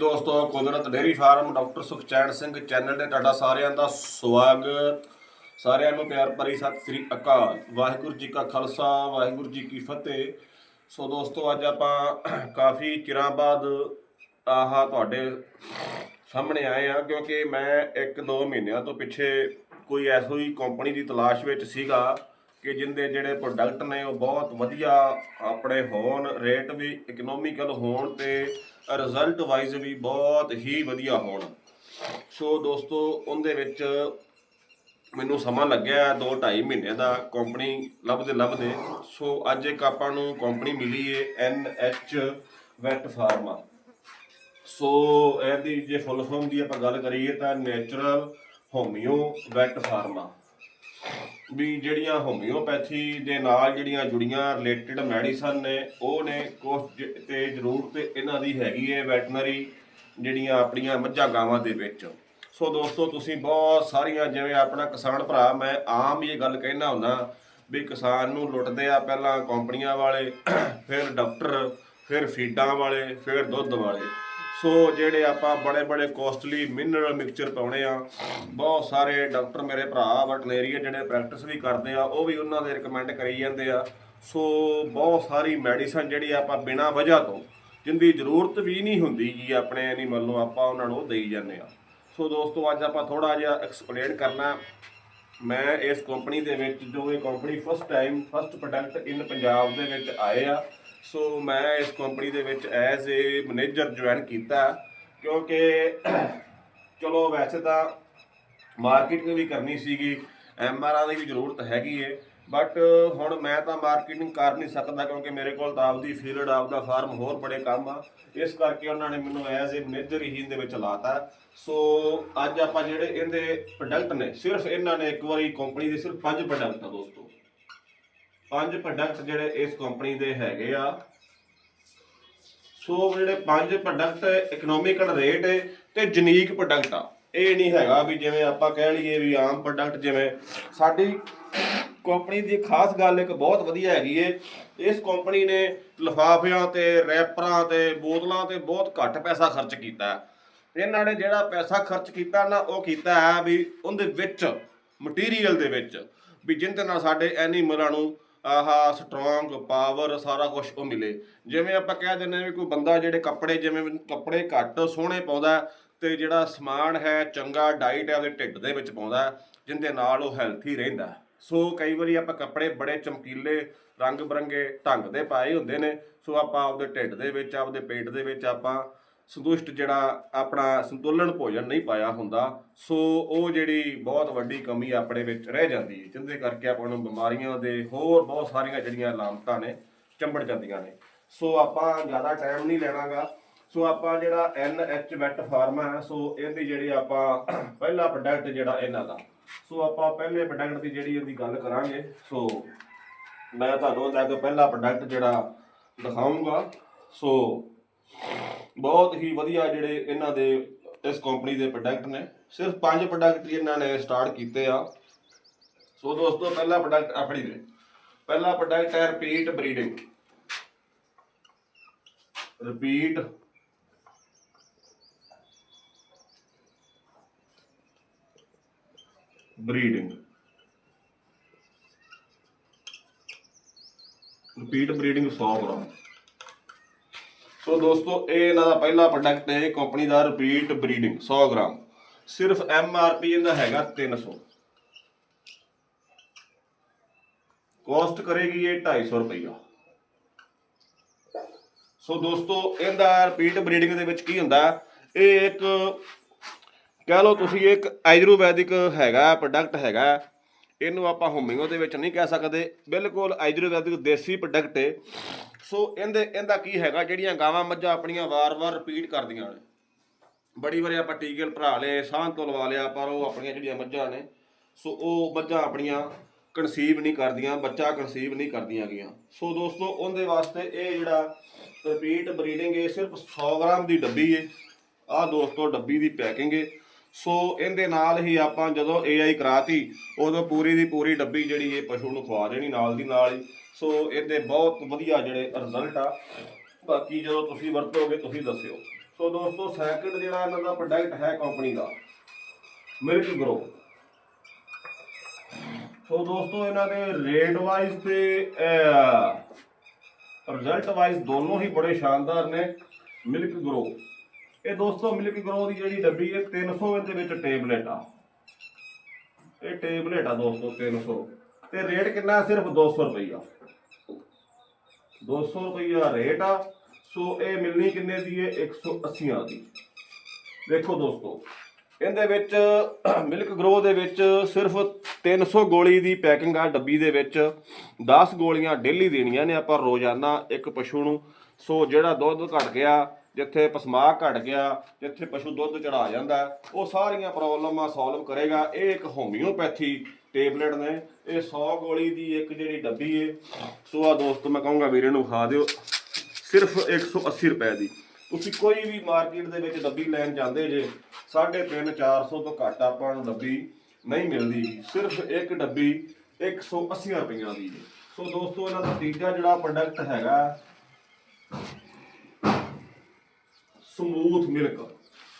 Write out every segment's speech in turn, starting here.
ਦੋਸਤੋ, Kudrat dairy farm doctor Sukhchain Singh channel ਤੇ ਤੁਹਾਡਾ ਸਾਰਿਆਂ ਦਾ ਸਵਾਗਤ। ਸਾਰਿਆਂ ਨੂੰ ਪਿਆਰ ਭਰੀ ਸਤਿ ਸ੍ਰੀ ਅਕਾਲ। ਵਾਹਿਗੁਰੂ ਜੀ ਕਾ ਖਾਲਸਾ, ਵਾਹਿਗੁਰੂ ਜੀ ਕੀ ਫਤਿਹ। ਸੋ ਦੋਸਤੋ, ਅੱਜ ਆਪਾਂ ਕਾਫੀ ਚਿਰਾਂ ਬਾਅਦ ਆਹ ਤੁਹਾਡੇ ਸਾਹਮਣੇ ਆਏ ਆ ਕਿਉਂਕਿ ਮੈਂ 1-2 ਮਹੀਨਿਆਂ ਤੋਂ ਪਿੱਛੇ ਕੋਈ ਐਸੋ ਹੀ ਕੰਪਨੀ ਦੀ ਤਲਾਸ਼ ਵਿੱਚ ਸੀਗਾ। ਕਿ ਜਿੰਦੇ ਜਿਹੜੇ ਪ੍ਰੋਡਕਟ ਨੇ ਉਹ ਬਹੁਤ ਵਧੀਆ ਆਪਣੇ ਹੋਣ ਰੇਟ ਵੀ ਇਕਨੋਮਿਕਲ ਹੋਣ ਤੇ ਰਿਜ਼ਲਟ ਵਾਈਜ਼ ਵੀ ਬਹੁਤ ਹੀ ਵਧੀਆ ਹੋਣ। ਸੋ ਦੋਸਤੋ, ਉਹਦੇ ਵਿੱਚ ਮੈਨੂੰ ਸਮਾਂ ਲੱਗਿਆ 2 2.5 ਮਹੀਨੇ ਦਾ ਕੰਪਨੀ ਲੱਭਦੇ ਲੱਭਦੇ। ਸੋ ਅੱਜ ਇੱਕ ਆਪਾਂ ਨੂੰ ਕੰਪਨੀ ਮਿਲੀ A N H vet pharma so ਇਹਦੀ ਜੇ ਫੁੱਲ ਫਾਰਮ ਦੀ ਆਪਾਂ ਗੱਲ ਕਰੀਏ ਤਾਂ ਨੇਚਰਲ ਹੋਮਿਓ ਵੈਟ ਫਾਰਮਾ ਵੀ ਜਿਹੜੀਆਂ ਹੋਮਿਓਪੈਥੀ ਦੇ ਨਾਲ ਜਿਹੜੀਆਂ ਜੁੜੀਆਂ ਰਿਲੇਟਡ ਮੈਡੀਸਨ ਨੇ, ਉਹ ਨੇ ਕੁਛ ਜ- ਤੇ ਜ਼ਰੂਰਤ ਇਹਨਾਂ ਦੀ ਹੈਗੀ ਹੈ ਵੈਟਰਨਰੀ ਜਿਹੜੀਆਂ ਆਪਣੀਆਂ ਮੱਝਾਂ ਗਾਵਾਂ ਦੇ ਵਿੱਚ। ਸੋ ਦੋਸਤੋ, ਤੁਸੀਂ ਬਹੁਤ ਸਾਰੀਆਂ, ਜਿਵੇਂ ਆਪਣਾ ਕਿਸਾਨ ਭਰਾ, ਮੈਂ ਆਮ ਹੀ ਇਹ ਗੱਲ ਕਹਿਣਾ ਹੁੰਦਾ ਵੀ ਕਿਸਾਨ ਨੂੰ ਲੁੱਟਦੇ ਆ ਪਹਿਲਾਂ ਕੰਪਨੀਆਂ ਵਾਲੇ, ਫਿਰ ਡਾਕਟਰ, ਫਿਰ ਫੀਡਾਂ ਵਾਲੇ, ਫਿਰ ਦੁੱਧ ਵਾਲੇ। ਸੋ ਜਿਹੜੇ ਆਪਾਂ ਬੜੇ ਬੜੇ ਕੋਸਟਲੀ ਮਿਨਰਲ ਮਿਕਸਚਰ ਪਾਉਣੇ ਆ, ਬਹੁਤ ਸਾਰੇ ਡਾਕਟਰ ਮੇਰੇ ਭਰਾ ਵਟਨੇਰੀਅਨ ਜਿਹੜੇ ਪ੍ਰੈਕਟਿਸ ਵੀ ਕਰਦੇ ਆ, ਉਹ ਵੀ ਉਹਨਾਂ ਦੇ ਰეკਮੈਂਡ ਕਰੀ ਜਾਂਦੇ ਆ। ਸੋ ਬਹੁਤ ਸਾਰੀ ਮੈਡੀਸਨ ਜਿਹੜੀ ਆਪਾਂ ਬਿਨਾਂ ਵਜ੍ਹਾ ਤੋਂ, ਜਿੰਦੀ ਜ਼ਰੂਰਤ ਵੀ ਨਹੀਂ ਹੁੰਦੀ ਜੀ ਆਪਣੇ ਐਨੀਮਲ ਨੂੰ ਆਪਾਂ ਉਹਨਾਂ ਨੂੰ ਦੇਈ ਜਾਂਦੇ ਆ। ਸੋ ਦੋਸਤੋ, ਅੱਜ ਆਪਾਂ ਥੋੜਾ ਜਿਹਾ ਐਕਸਪਲੇਨ ਕਰਨਾ। ਮੈਂ ਇਸ ਕੰਪਨੀ ਦੇ ਵਿੱਚ, ਜੋ ਇਹ company first time first product in Punjab ਦੇ ਵਿੱਚ ਆਏ ਆ ਸੋ ਮੈਂ ਇਸ ਕੰਪਨੀ ਦੇ ਵਿੱਚ ਐਜ਼ ਏ ਮੈਨੇਜਰ ਜੁਆਇਨ ਕੀਤਾ, ਕਿਉਂਕਿ ਚਲੋ ਵੈਸੇ ਤਾਂ ਮਾਰਕੀਟਿੰਗ ਵੀ ਕਰਨੀ ਸੀਗੀ ਐਮਆਰਆ ਦੀ ਵੀ ਜ਼ਰੂਰਤ ਹੈਗੀ ਏ ਬਟ ਹੁਣ ਮੈਂ ਤਾਂ ਮਾਰਕੀਟਿੰਗ ਕਰ ਨਹੀਂ ਸਕਦਾ ਕਿਉਂਕਿ ਮੇਰੇ ਕੋਲ ਤਾਂ ਆਪਦੀ ਫੀਲਡ ਆਪਦਾ ਫਾਰਮ ਹੋਰ ਬੜੇ ਕੰਮ ਆ, ਇਸ ਕਰਕੇ ਉਹਨਾਂ ਨੇ ਮੈਨੂੰ ਐਜ਼ ਏ ਮੈਨੇਜਰ ਹੀ ਇਹਦੇ ਵਿੱਚ ਲਾਤਾ। ਸੋ ਅੱਜ ਆਪਾਂ ਜਿਹੜੇ ਇਹਦੇ ਪ੍ਰੋਡਕਟ ਨੇ, ਸਿਰਫ ਇਹਨਾਂ ਨੇ ਇੱਕ ਵਾਰੀ ਕੰਪਨੀ ਦੇ ਸਿਰਫ ਪੰਜ ਪ੍ਰੋਡਕਟ ਆ ਦੋਸਤੋ। ਪੰਜ ਪ੍ਰੋਡਕਟ ਜਿਹੜੇ ਇਸ ਕੰਪਨੀ ਦੇ ਹੈਗੇ ਆ। ਸੋ ਜਿਹੜੇ ਪੰਜ ਪ੍ਰੋਡਕਟ ਇਕਨੋਮਿਕਲ ਰੇਟ ਤੇ ਜਨੀਕ ਪ੍ਰੋਡਕਟ ਆ। ਇਹ ਨਹੀਂ ਹੈਗਾ ਵੀ ਜਿਵੇਂ ਆਪਾਂ ਕਹਿ ਲਈਏ ਵੀ ਆਮ ਪ੍ਰੋਡਕਟ ਜਿਵੇਂ ਸਾਡੀ ਕੰਪਨੀ ਦੀ ਖਾਸ ਗੱਲ ਇੱਕ ਬਹੁਤ ਵਧੀਆ ਹੈਗੀ ਏ। ਇਸ ਕੰਪਨੀ ਨੇ ਲਿਫਾਫਿਆਂ ਤੇ ਰੈਪਰਾਂ ਤੇ, ਬੋਤਲਾਂ ਤੇ ਬਹੁਤ ਘੱਟ ਪੈਸਾ ਖਰਚ ਕੀਤਾ। ਇਹਨਾਂ ਨੇ ਜਿਹੜਾ ਪੈਸਾ ਖਰਚ ਕੀਤਾ ਨਾ, ਉਹ ਕੀਤਾ ਹੈ ਵੀ ਉਹਦੇ ਵਿੱਚ ਮਟੀਰੀਅਲ ਦੇ ਵਿੱਚ ਵੀ ਜਿਹਦੇ ਨਾਲ ਸਾਡੇ ਐਨੀਮਲਾਂ ਨੂੰ ਆਹ ਸਟਰੋਂਗ ਪਾਵਰ ਸਾਰਾ ਕੁਝ ਉਹ ਮਿਲੇ। ਜਿਵੇਂ ਆਪਾਂ ਕਹਿ ਦਿੰਦੇ ਹਾਂ ਵੀ ਕੋਈ ਬੰਦਾ ਜਿਹੜੇ ਕੱਪੜੇ ਜਿਵੇਂ ਕੱਪੜੇ ਘੱਟ ਸੋਹਣੇ ਪਾਉਂਦਾ ਹੈ ਤੇ ਜਿਹੜਾ ਸਮਾਨ ਹੈ ਚੰਗਾ ਡਾਈਟ ਹੈ ਉਹਦੇ ਢਿੱਡ ਦੇ ਵਿੱਚ ਪਾਉਂਦਾ ਹੈ, ਜਿਹਦੇ ਨਾਲ ਉਹ ਹੈਲਥੀ ਰਹਿੰਦਾ ਸੋ ਕਈ ਵਾਰੀ ਆਪਾਂ ਕੱਪੜੇ ਬੜੇ ਚਮਕੀਲੇ ਰੰਗ ਬਰੰਗੇ ਢੰਗ ਦੇ ਪਾਏ ਹੁੰਦੇ ਨੇ ਸੋ ਆਪਾਂ ਆਪਦੇ ਢਿੱਡ ਦੇ ਵਿੱਚ ਆਪਦੇ ਪੇਟ ਦੇ ਵਿੱਚ ਆਪਾਂ ਸੰਤੁਸ਼ਟ ਜਿਹੜਾ ਆਪਣਾ ਸੰਤੁਲਨ ਭੋਜਨ ਨਹੀਂ ਪਾਇਆ ਹੁੰਦਾ, ਸੋ ਉਹ ਜਿਹੜੀ ਬਹੁਤ ਵੱਡੀ ਕਮੀ ਆਪਣੇ ਵਿੱਚ ਰਹਿ ਜਾਂਦੀ ਹੈ ਜਿੰਦੇ ਕਰਕੇ ਆਪਾਂ ਨੂੰ ਬਿਮਾਰੀਆਂ ਦੇ ਹੋਰ ਬਹੁਤ ਸਾਰੀਆਂ ਜਿਹੜੀਆਂ ਲਾਮਤਾਂ ਨੇ, ਚੰਬੜ ਜਾਂਦੀਆਂ ਨੇ। ਸੋ ਆਪਾਂ ਜ਼ਿਆਦਾ ਟਾਈਮ ਨਹੀਂ ਲੈਣਾਗਾ। ਸੋ ਆਪਾਂ ਜਿਹੜਾ ਐਨ ਐਚ ਵੈਟ ਫਾਰਮਾ ਹੈ, ਸੋ ਇਹਦੀ ਜਿਹੜੀ ਆਪਾਂ ਪਹਿਲਾ ਪ੍ਰੋਡਕਟ ਜਿਹੜਾ ਇਹਨਾਂ ਦਾ। ਸੋ ਆਪਾਂ ਪਹਿਲੇ ਪ੍ਰੋਡਕਟ ਦੀ ਜਿਹੜੀ ਇਹਦੀ ਗੱਲ ਕਰਾਂਗੇ, ਸੋ ਮੈਂ ਤੁਹਾਨੂੰ ਉਹਦਾ ਇੱਕ ਪਹਿਲਾ ਪ੍ਰੋਡਕਟ ਜਿਹੜਾ ਦਿਖਾਉਂਗਾ ਸੋ ਬਹੁਤ ਹੀ ਵਧੀਆ ਜਿਹੜੇ ਇਹਨਾਂ ਦੇ, ਇਸ ਕੰਪਨੀ ਦੇ ਪ੍ਰੋਡਕਟ ਨੇ। ਸਿਰਫ ਪੰਜ ਪ੍ਰੋਡਕਟ ਹੀ ਇਹਨਾਂ ਨੇ ਸਟਾਰਟ ਕੀਤੇ ਆ। ਸੋ ਦੋਸਤੋ, ਪਹਿਲਾ ਪ੍ਰੋਡਕਟ ਆਪਣੀ ਦੇ। ਪਹਿਲਾ ਪ੍ਰੋਡਕਟ ਹੈ repeat breeding repeat breeding repeat breeding 100 gram so ਦੋਸਤੋ, ਇਹ ਇਹਨਾਂ ਦਾ ਪਹਿਲਾ ਪ੍ਰੋਡਕਟ ਹੈ ਕੰਪਨੀ ਦਾ ਰਿਪੀਟ ਬਰੀਡਿੰਗ 100 ਗ੍ਰਾਮ। ਸਿਰਫ ਐਮ ਆਰ ਪੀ ਇਹਦਾ ਹੈਗਾ 300 ਕੋਸਟ ਕਰੇਗੀ ਇਹ 250 ਰੁਪਈਆ। ਸੋ ਦੋਸਤੋ, ਇਹਦਾ ਰਿਪੀਟ ਬਰੀਡਿੰਗ ਦੇ ਵਿੱਚ ਕੀ ਹੁੰਦਾ, ਇਹ ਇੱਕ, ਕਹਿ ਲਓ ਤੁਸੀਂ ਇੱਕ ਆਯੁਰਵੈਦਿਕ ਹੈਗਾ ਪ੍ਰੋਡਕਟ ਹੈਗਾ ਇਹਨੂੰ ਆਪਾਂ ਹੋਮਿਓ ਦੇ ਵਿੱਚ ਨਹੀਂ ਕਹਿ ਸਕਦੇ। ਬਿਲਕੁਲ ਆਯੁਰਵੈਦਿਕ ਦੇਸੀ ਪ੍ਰੋਡਕਟ ਹੈ ਸੋ ਇਹਦੇ, ਇਹਦਾ ਕੀ ਹੈਗਾ, ਜਿਹੜੀਆਂ ਗਾਵਾਂ ਮੱਝਾਂ ਆਪਣੀਆਂ ਵਾਰ-ਵਾਰ ਰਿਪੀਟ ਕਰਦੀਆਂ ਨੇ। ਬੜੀ ਵਾਰੀ ਆਪਾਂ ਟੀਕਲ ਭਰਾ ਲਏ, ਸਾਹ ਤੋਂ ਲਵਾ ਲਿਆ, ਪਰ ਉਹ ਆਪਣੀਆਂ ਜਿਹੜੀਆਂ ਮੱਝਾਂ ਨੇ ਸੋ ਉਹ ਮੱਝਾਂ ਆਪਣੀਆਂ ਕਨਸੀਵ ਨਹੀਂ ਕਰਦੀਆਂ, ਬੱਚਾ ਕਨਸੀਵ ਨਹੀਂ ਕਰਦੀਆਂ ਗੀਆਂ। ਸੋ ਦੋਸਤੋ, ਉਹਦੇ ਵਾਸਤੇ ਇਹ ਜਿਹੜਾ ਰਿਪੀਟ ਬਰੀਡਿੰਗ ਇਹ ਸਿਰਫ 100 ਗ੍ਰਾਮ ਦੀ ਡੱਬੀ ਹੈ ਆਹ ਦੋਸਤੋ, ਡੱਬੀ ਦੀ ਪੈਕਿੰਗ ਏ। ਸੋ ਇਹਦੇ ਨਾਲ ਹੀ ਆਪਾਂ ਜਦੋਂ AI ਕਰਾਤੀ, ਉਦੋਂ ਪੂਰੀ ਦੀ ਪੂਰੀ ਡੱਬੀ ਜਿਹੜੀ ਇਹ ਪਸ਼ੂ ਨੂੰ ਖਵਾ ਦੇਣੀ ਨਾਲ ਦੀ ਨਾਲ ਹੀ। ਸੋ ਇਹਦੇ ਬਹੁਤ ਵਧੀਆ ਜਿਹੜੇ ਰਿਜ਼ਲਟ ਆ। ਬਾਕੀ ਜਦੋਂ ਤੁਸੀਂ ਵਰਤੋਗੇ, ਤੁਸੀਂ ਦੱਸਿਓ। ਸੋ ਦੋਸਤੋ ਸੈਕਿੰਡ ਜਿਹੜਾ ਇਹਨਾਂ ਦਾ ਪ੍ਰੋਡਕਟ ਹੈ ਕੰਪਨੀ ਦਾ ਮਿਲਕ ਗਰੋ ਸੋ ਦੋਸਤੋ, ਇਹਨਾਂ ਦੇ ਰੇਟ ਵਾਈਜ਼ ਤੇ ਰਿਜ਼ਲਟ ਵਾਈਜ਼ ਦੋਨੋਂ ਹੀ ਬੜੇ ਸ਼ਾਨਦਾਰ ਨੇ ਮਿਲਕ ਗਰੋ ਇਹ ਦੋਸਤੋ ਮਿਲਕ ਗਰੋ ਦੀ ਜਿਹੜੀ ਡੱਬੀ ਹੈ 300 ਦੇ ਵਿੱਚ ਟੇਬਲੇਟ ਆ। ਇਹ ਟੇਬਲੇਟ ਆ ਦੋਸਤੋ 300 ਤੇ ਰੇਟ ਕਿੰਨਾ ਹੈ? ਸਿਰਫ 200 ਰੁਪਈਆ। 200 ਰੁਪਈਆ ਰੇਟ ਆ। ਸੋ ਇਹ ਮਿਲਣੀ ਕਿੰਨੇ ਦੀ ਹੈ? 180 ਦੀ। ਦੇਖੋ ਦੋਸਤੋ, ਇਹਦੇ ਵਿੱਚ ਮਿਲਕ ਗਰੋ ਦੇ ਵਿੱਚ ਸਿਰਫ 300 ਗੋਲੀ ਦੀ ਪੈਕਿੰਗ ਆ ਡੱਬੀ ਦੇ ਵਿੱਚ। 10 ਗੋਲੀਆਂ ਡੇਲੀ ਦੇਣੀਆਂ ਨੇ ਆਪਾਂ ਰੋਜ਼ਾਨਾ ਇੱਕ ਪਸ਼ੂ ਨੂੰ। ਸੋ ਜਿਹੜਾ ਦੁੱਧ ਘਟ ਗਿਆ ਜਿੱਥੇ ਪਸਮਾ ਘਟ ਗਿਆ, ਜਿੱਥੇ ਪਸ਼ੂ ਦੁੱਧ ਚੜਾ ਜਾਂਦਾ, ਉਹ ਸਾਰੀਆਂ ਪ੍ਰੋਬਲਮਾਂ ਸੋਲਵ ਕਰੇਗਾ। ਇਹ ਇੱਕ ਹੋਮਿਓਪੈਥੀ ਟੇਬਲੇਟ ਨੇ। ਇਹ 100 ਗੋਲੀ ਦੀ ਇੱਕ ਜਿਹੜੀ ਡੱਬੀ ਏ। ਸੋ ਆ ਦੋਸਤੋ, ਮੈਂ ਕਹੂੰਗਾ ਵੀਰੇ ਨੂੰ ਖਾ ਦਿਓ। ਸਿਰਫ 180 ਰੁਪਏ ਦੀ। ਤੁਸੀਂ ਕੋਈ ਵੀ ਮਾਰਕੀਟ ਦੇ ਵਿੱਚ ਡੱਬੀ ਲੈਣ ਜਾਂਦੇ ਜੇ 350 400 ਤੋਂ ਘੱਟ ਆਪਾਂ ਨੂੰ ਡੱਬੀ ਨਹੀਂ ਮਿਲਦੀ। ਸਿਰਫ ਇੱਕ ਡੱਬੀ 180 ਰੁਪਈਆਂ ਦੀ ਸੋ ਦੋਸਤੋ, ਇਹਨਾਂ ਦਾ ਤੀਜਾ ਜਿਹੜਾ ਪ੍ਰੋਡਕਟ ਹੈਗਾ ਸਮੂਥ ਮਿਲਕ।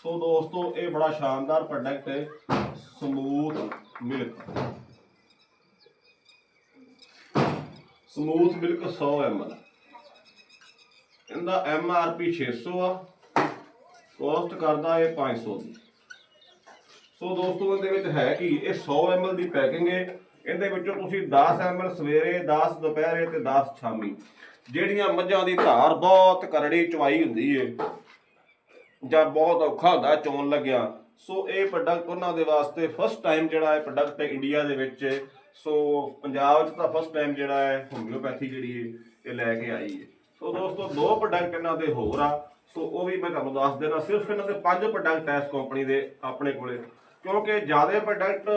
ਸੋ ਦੋਸਤੋ, ਇਹ ਬੜਾ ਸ਼ਾਨਦਾਰ ਪ੍ਰੋਡਕਟ ਹੈ, smooth milk. Smooth milk 100 ml ਇਹਦਾ ਐਮ ਆਰ ਪੀ 600 ਆ। ਕੋਸਟ ਕਰਦਾ ਇਹ 500 ਦੀ। ਸੋ ਦੋਸਤੋ, ਇਹਦੇ ਵਿੱਚ ਹੈ ਕੀ? ਇਹ 100 ml ਦੀ ਪੈਕਿੰਗ ਹੈ। ਇਹਦੇ ਵਿੱਚੋਂ ਤੁਸੀਂ 10 ml ਸਵੇਰੇ 10 ਦੁਪਹਿਰੇ ਤੇ 10 ਸ਼ਾਮੀ। ਜਿਹੜੀਆਂ ਮੱਝਾਂ ਦੀ ਧਾਰ ਬਹੁਤ ਕਰੜੀ ਚਵਾਈ ਹੁੰਦੀ ਏ। ਜਾਂ ਬਹੁਤ ਔਖਾ ਹੁੰਦਾ ਚੋਣ ਲੱਗਿਆ। ਸੋ ਇਹ ਪ੍ਰੋਡਕਟ ਉਹਨਾਂ ਦੇ ਵਾਸਤੇ ਫਸਟ ਟਾਈਮ ਜਿਹੜਾ ਹੈ ਪ੍ਰੋਡਕਟ ਇੰਡੀਆ ਦੇ ਵਿੱਚ। ਸੋ ਪੰਜਾਬ 'ਚ ਤਾਂ ਫਸਟ ਟਾਈਮ ਜਿਹੜਾ ਹੈ ਹੋਮਿਓਪੈਥੀ ਜਿਹੜੀ ਹੈ, ਇਹ ਲੈ ਕੇ ਆਈ ਹੈ। ਸੋ ਦੋਸਤੋ, ਦੋ ਪ੍ਰੋਡਕਟ ਇਹਨਾਂ ਦੇ ਹੋਰ ਆ। ਸੋ ਉਹ ਵੀ ਮੈਂ ਤੁਹਾਨੂੰ ਦੱਸ ਦੇਣਾ ਸਿਰਫ ਇਹਨਾਂ ਦੇ ਪੰਜ ਪ੍ਰੋਡਕਟ ਐ ਇਸ ਕੰਪਨੀ ਦੇ ਆਪਣੇ ਕੋਲੇ। ਕਿਉਂਕਿ ਜ਼ਿਆਦਾ ਪ੍ਰੋਡਕਟ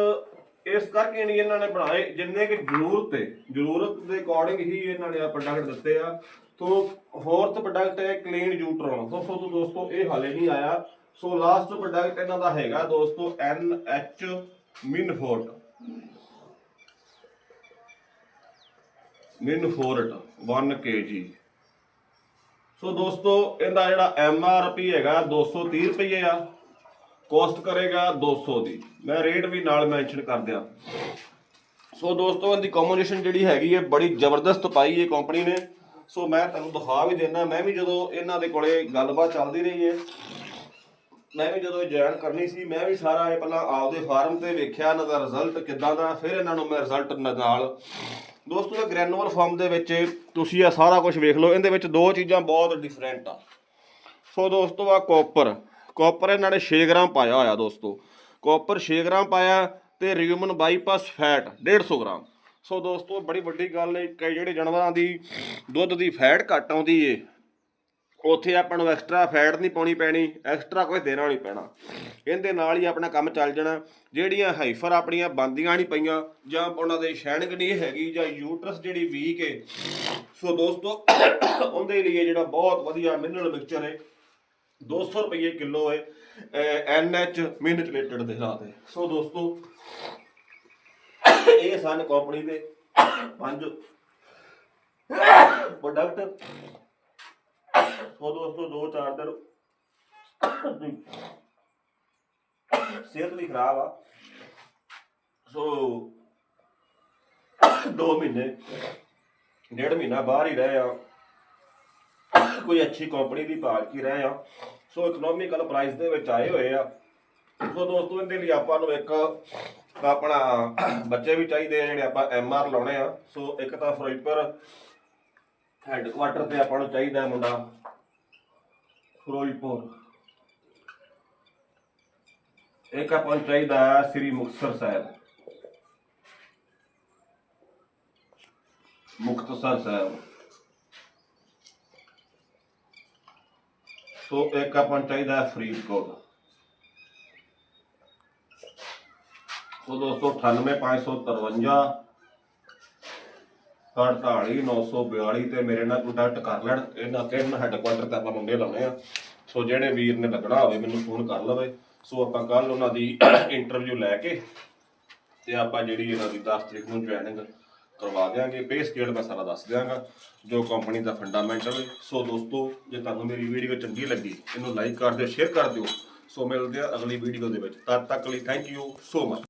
ਇਸ ਕਰਕੇ ਨਹੀਂ ਇਹਨਾਂ ਨੇ ਬਣਾਏ, ਜਿੰਨੇ ਕਿ ਜ਼ਰੂਰਤ ਹੈ। ਜ਼ਰੂਰਤ ਦੇ ਅਕੋਰਡਿੰਗ ਹੀ ਇਹਨਾਂ ਨੇ ਆ ਪ੍ਰੋਡਕਟ ਦਿੱਤੇ ਆ। ਤੋ ਫੋਰਥ ਪ੍ਰੋਡਕਟ ਹੈ ਕਲੀਨ ਯੂਟਰੋਨ ਸੋ ਸੋ ਦੋਸਤੋ, ਇਹ ਹਾਲੇ ਨਹੀਂ ਆਇਆ। ਸੋ ਲਾਸਟ ਪ੍ਰੋਡਕਟ ਇਹਨਾਂ ਦਾ ਹੈਗਾ ਦੋਸਤੋ ਐਨ ਐਚ ਮਿਨਫੋਰਟ। ਮਿਨਫੋਰਟ 1 kg ਸੋ ਦੋਸਤੋ, ਇਹਦਾ ਜਿਹੜਾ ਐਮ ਆਰ ਪੀ ਹੈਗਾ 230 ਰੁਪਏ ਆ। ਕੋਸਟ ਕਰੇਗਾ 200 ਦੀ। ਮੈਂ ਰੇਟ ਵੀ ਨਾਲ ਮੈਂਸ਼ਨ ਕਰ ਦਿਆਂ। ਸੋ ਦੋਸਤੋ, ਇਹਦੀ ਕੰਪੋਜੀਸ਼ਨ ਜਿਹੜੀ ਹੈਗੀ ਹੈ, ਬੜੀ ਜ਼ਬਰਦਸਤ ਪਾਈ ਹੈ ਕੰਪਨੀ ਨੇ। ਸੋ ਮੈਂ ਤੁਹਾਨੂੰ ਦਿਖਾ ਵੀ ਦੇਣਾ ਮੈਂ ਵੀ ਜਦੋਂ ਇਹਨਾਂ ਦੇ ਕੋਲੇ ਗੱਲਬਾਤ ਚੱਲਦੀ ਰਹੀ ਹੈ ਮੈਂ ਵੀ ਜਦੋਂ ਜੁਆਇਨ ਕਰਨੀ ਸੀ, ਮੈਂ ਵੀ ਸਾਰਾ ਇਹ ਪਹਿਲਾਂ ਆਪਦੇ ਫਾਰਮ ਤੇ ਵੇਖਿਆ, ਇਹਨਾਂ ਦਾ ਰਿਜ਼ਲਟ ਕਿੱਦਾਂ ਦਾ, ਫਿਰ ਇਹਨਾਂ ਨੂੰ ਮੈਂ ਰਿਜ਼ਲਟ ਨਾਲ। ਦੋਸਤੋ, ਇਹ ਗ੍ਰੈਨੂਅਲ ਫਾਰਮ ਦੇ ਵਿੱਚ ਤੁਸੀਂ ਇਹ ਸਾਰਾ ਕੁਝ ਵੇਖ ਲਓ, ਇਹਦੇ ਵਿੱਚ ਦੋ ਚੀਜ਼ਾਂ ਬਹੁਤ ਡਿਫਰੈਂਟ ਆ। ਸੋ ਦੋਸਤੋ ਆ ਕਾਪਰ ਕਾਪਰ ਇਹਨਾਂ ਨੇ 6 ਗ੍ਰਾਮ ਪਾਇਆ ਹੋਇਆ ਦੋਸਤੋ। ਕਾਪਰ 6 ਗ੍ਰਾਮ ਪਾਇਆ ਤੇ rumen bypass fat 150 gram. So ਦੋਸਤੋ, ਬੜੀ ਵੱਡੀ ਗੱਲ ਹੈ ਕਿ ਜਿਹੜੇ ਜਾਨਵਰਾਂ ਦੀ ਦੁੱਧ ਦੀ ਫੈਟ ਘੱਟ ਆਉਂਦੀ ਏ, ਉੱਥੇ ਆਪਾਂ ਨੂੰ ਐਕਸਟਰਾ ਫੈਟ ਨਹੀਂ ਪਾਉਣੀ ਪੈਣੀ ਐਕਸਟਰਾ ਕੁਝ ਦੇਣਾ ਨਹੀਂ ਪੈਣਾ। ਇਹਦੇ ਨਾਲ ਹੀ ਆਪਣਾ ਕੰਮ ਚੱਲ ਜਾਣਾ। ਜਿਹੜੀਆਂ ਹਾਈਫਰ ਆਪਣੀਆਂ ਬੰਦੀਆਂ ਨਹੀਂ ਪਈਆਂ, ਜਾਂ ਉਹਨਾਂ ਦੇ ਸ਼ੈਨਕ ਨਹੀਂ ਹੈਗੀ, ਜਾਂ ਯੂਟਰਸ ਜਿਹੜੀ ਵੀਕ ਏ। ਸੋ ਦੋਸਤੋ, ਉਹਦੇ ਲਈ ਜਿਹੜਾ ਬਹੁਤ ਵਧੀਆ ਮਿਨਰਲ ਮਿਕਸਚਰ ਹੈ 200 ਰੁਪਏ ਕਿਲੋ ਹੈ ਐਨਐਚ ਮਿਨਚਲੇਟਡ ਦੇ ਨਾਂ ਤੇ। ਸੋ ਦੋਸਤੋ ਇਹ ਸਨ ਕੰਪਨੀ ਦੇ ਪੰਜ। ਪ੍ਰੋਡਕਟ ਸੋ ਦੋਸਤੋ ਦੋ, ਚਾਰ ਦਿਨ। ਸਿਹਤ ਵੀ ਖਰਾਬ ਆ। ਸੋ ਦੋ ਮਹੀਨੇ, ਡੇਢ ਮਹੀਨਾ ਬਾਹਰ ਹੀ ਰਹੇ ਆ। ਕੋਈ ਅੱਛੀ ਕੰਪਨੀ ਦੀ ਭਾਲ ਕੀ ਰਹੇ ਆ। ਸੋ ਇਕਨੋਮਿਕਲ ਪ੍ਰਾਈਸ ਦੇ ਵਿੱਚ ਆਏ ਹੋਏ ਆ। ਸੋ ਦੋਸਤੋ, ਇਹਦੇ ਲਈ ਆਪਾਂ ਨੂੰ ਇੱਕ ਆਪਣਾ ਬੱਚੇ ਵੀ ਚਾਹੀਦੇ ਆ, ਜਿਹੜੇ ਆਪਾਂ ਐਮ ਆਰ ਲਾਉਣੇ ਆ। ਸੋ ਇੱਕ ਤਾਂ ਫਿਰੋਜ਼ਪੁਰ ਹੈੱਡਕੁਆਟਰ ਤੇ ਆਪਾਂ ਨੂੰ ਚਾਹੀਦਾ ਮੁੰਡਾ ਫਿਰੋਜ਼ਪੁਰ। ਇੱਕ ਆਪਾਂ ਨੂੰ ਚਾਹੀਦਾ ਹੈ ਸ੍ਰੀ ਮੁਕਤਸਰ ਸਾਹਿਬ। ਮੁਕਤਸਰ ਸਾਹਿਬ। ਸੋ ਇੱਕ ਆਪਾਂ ਨੂੰ ਚਾਹੀਦਾ ਫਰੀਦਕੋਟ। ਹੈ ਫਰੀਦਕੋਟ ਸੋ ਦੋਸਤੋ 98553 48942 ਤੇ ਮੇਰੇ ਨਾਲ ਕੰਟੈਕਟ ਕਰ ਲੈਣ। ਇਹਨਾਂ ਤਿੰਨ ਹੈੱਡਕੁਆਟਰ ਤੇ ਆਪਾਂ ਮੁੰਡੇ ਲਾਉਣੇ ਆ। ਸੋ ਜਿਹੜੇ ਵੀਰ ਨੇ ਲੱਗਣਾ ਹੋਵੇ, ਮੈਨੂੰ ਫੋਨ ਕਰ ਲਵੇ। ਸੋ ਆਪਾਂ ਕੱਲ ਉਹਨਾਂ ਦੀ ਇੰਟਰਵਿਊ ਲੈ ਕੇ ਤੇ ਆਪਾਂ ਜਿਹੜੀ ਇਹਨਾਂ ਦੀ 10 ਤਰੀਕ ਨੂੰ ਜੁਆਇਨਿੰਗ ਕਰਵਾ ਦਿਆਂਗੇ। ਬੇਸ ਗੇਟ ਮੈਂ ਸਾਰਾ ਦੱਸ ਦਿਆਂਗਾ, ਜੋ ਕੰਪਨੀ ਦਾ ਫੰਡਾਮੈਂਟਲ ਹੈ। ਸੋ ਦੋਸਤੋ, ਜੇ ਤੁਹਾਨੂੰ ਮੇਰੀ ਵੀਡੀਓ ਚੰਗੀ ਲੱਗੀ, ਇਹਨੂੰ ਲਾਈਕ ਕਰ ਦਿਓ ਸ਼ੇਅਰ ਕਰ ਦਿਓ। ਸੋ ਮਿਲਦੇ ਆ ਅਗਲੀ ਵੀਡੀਓ ਦੇ ਵਿੱਚ। ਤਦ ਤੱਕ ਲਈ ਥੈਂਕ ਯੂ ਸੋ ਮਚ